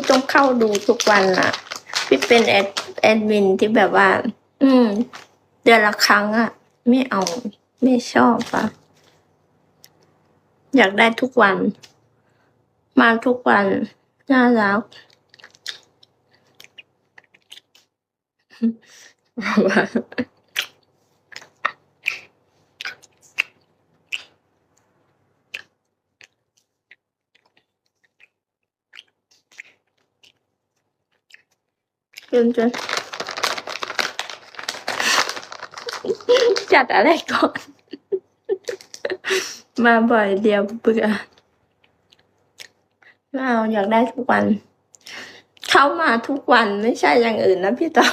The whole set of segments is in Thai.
พี่ต้องเข้าดูทุกวันอะพี่เป็นแอดแอดมินที่แบบว่า อืม เดือนละครั้งอะไม่เอา ไม่ชอบอะอยากได้ทุกวัน มาทุกวัน น่ารัก จนจนจัดอะไรก่อน มาบ่อยเดียวเบื่อเอาอยากได้ทุกวัน เข้ามาทุกวันไม่ใช่อย่างอื่นนะพี่ตอ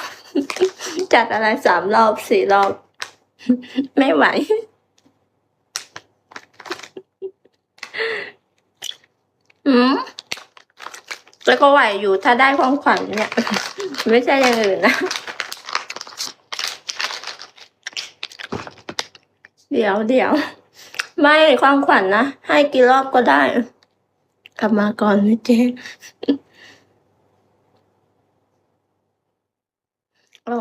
จัดอะไรสามรอบสี่รอบ ไม่ไหวอืมแล้วก็ไหวอยู่ถ้าได้ความขวัญเนี่ย ไม่ใช่อย่างอื่นนะ เดี๋ยวเดี๋ยว ไม่ความขวัญนะ ให้กี่รอบก็ได้ กลับมาก่อนนะเจ๊โอ้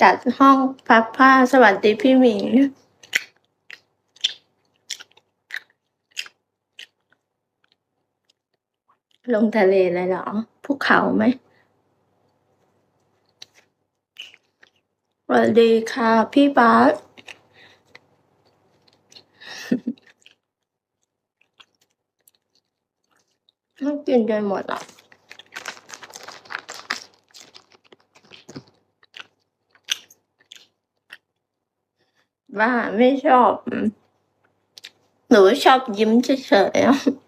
จัดห้องพักผ้าสวัสดีพี่หมีลงทะเลเลยเหรอภูเขาไหม สวัสดีค่ะ พี่บาสต้องกินจนหมดอะว่าไม่ชอบอืมหนูชอบยิ้มเฉยๆ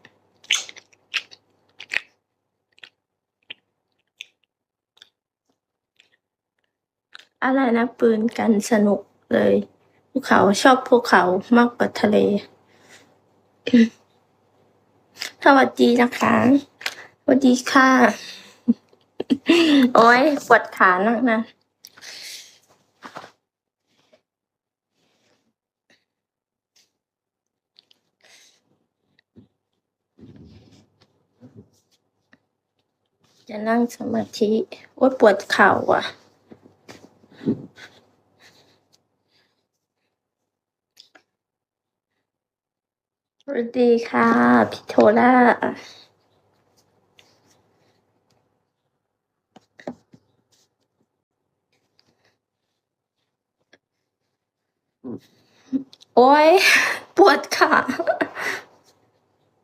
อะไรนะปืนกันสนุกเลยภูเขาชอบภูเขามากกว่าทะเล สวัสดีนะคะสวัสดีค่ะ โอ้ยปวดขานักนะจะนั่งสมาธิโอ้ยปวดเข่าอะ สวัสดีค่ะ พี่โทล่าโอ้ย ปวดขา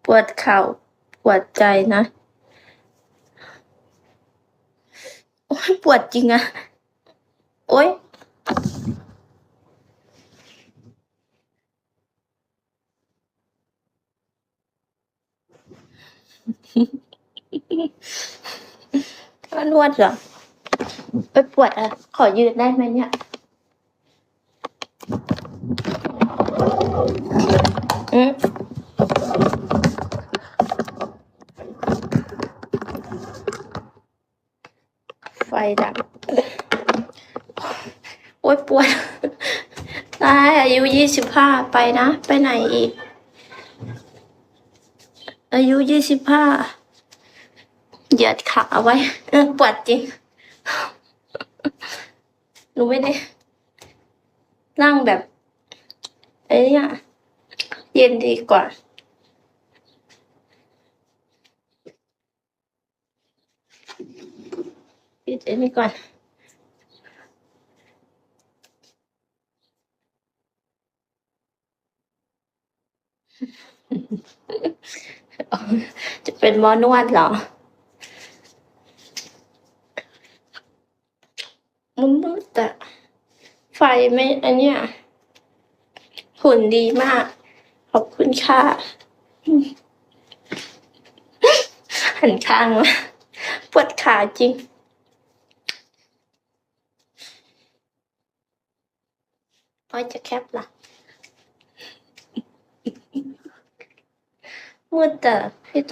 ปวดเข่าปวดใจนะ โอ้ย ปวดจริงอะ อ้ยก็นวดเหรอไปปวดอะ ขอยืนได้ไหมเนี่ย อืมไฟดับ โอ๊ยปวดตายอายุยี่สิบห้าไปนะ ไปไหนอีก อายุยี่สิบห้าเหยียดขาไว้ปวดจริงหนูไม่ได้นั่งแบบไอ้เนี่ยเย็นดีกว่า ปิดอันนี้ก่อน จะเป็นหมอนวดเหรอมันมืดแต่ไฟไม่อันเนี้ยหุ่นดีมาก ขอบคุณค่ะหันข้างมาปวดขาจริง โอ้ยจะแคปล่ะ ดแต่พี่